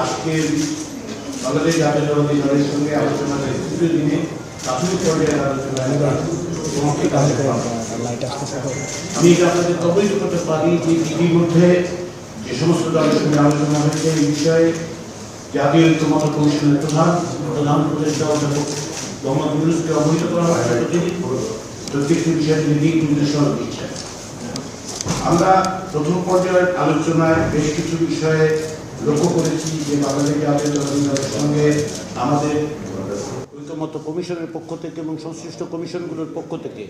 আজকে বাংলাদেশ জাতীয়তাবাদী দলের সঙ্গে আলোচনার তৃতীয় দিনে প্রাথমিক পর্যায়ের করলাম। আমি আপনাদের অবহিত করতে পারি যে ইতিমধ্যে যে সমস্ত দলের সঙ্গে আলোচনা হয়েছে এই বিষয়ে জাতীয় ঐক্যমত কমিশনের প্রধান প্রধান উপদেষ্টা অধ্যাপক মোহাম্মদ ইউনুসকে অবহিত করা হয়েছে। প্রত্যেকটি বিষয়ে তিনি দিক নির্দেশনা দিচ্ছেন। আমরা প্রথম পর্যায়ের আলোচনায় বেশ কিছু বিষয়ে লক্ষ্য করেছি যে বাংলাদেশ দলের সঙ্গে আমাদের কমিশনের পক্ষ থেকে এবং সংশ্লিষ্ট কমিশনগুলোর পক্ষ থেকে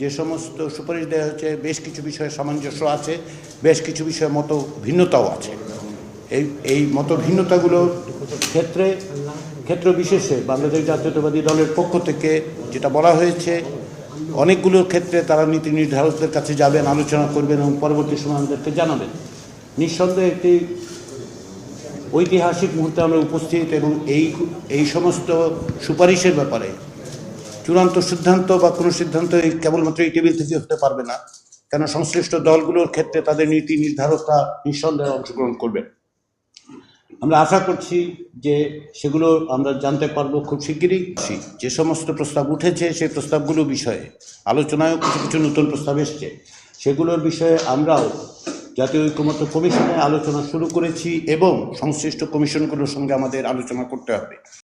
যে সমস্ত সুপারিশ দেওয়া হয়েছে, বেশ কিছু বিষয়ে সামঞ্জস্য আছে, বেশ কিছু বিষয়ে মত ভিন্নতাও আছে। এই এই মত ভিন্নতাগুলোর ক্ষেত্রে, ক্ষেত্র বিশেষে বাংলাদেশ জাতীয়তাবাদী দলের পক্ষ থেকে যেটা বলা হয়েছে অনেকগুলোর ক্ষেত্রে তারা নীতি নির্ধারকদের কাছে যাবেন, আলোচনা করবেন এবং পরবর্তী সময় আমাদেরকে জানাবেন। নিঃসন্দেহে একটি ঐতিহাসিক মুহূর্তে আমরা উপস্থিত এবং এই এই সমস্ত সুপারিশের ব্যাপারে চূড়ান্ত সিদ্ধান্ত বা কোনো সিদ্ধান্ত এই কেবলমাত্র এই টেবিল থেকে হতে পারবে না, কেন সংশ্লিষ্ট দলগুলোর ক্ষেত্রে তাদের নীতি নির্ধারকরা নিঃসন্দেহে অংশগ্রহণ করবেন। আমরা আশা করছি যে সেগুলো আমরা জানতে পারব খুব শিগগিরই। যে সমস্ত প্রস্তাব উঠেছে, সেই প্রস্তাবগুলো বিষয়ে আলোচনায়ও কিছু কিছু নতুন প্রস্তাব এসছে। সেগুলোর বিষয়ে আমরাও জাতীয় ঐক্যমত্য কমিশনে আলোচনা শুরু করেছি এবং সংশ্লিষ্ট কমিশনগুলোর সঙ্গে আমাদের আলোচনা করতে হবে।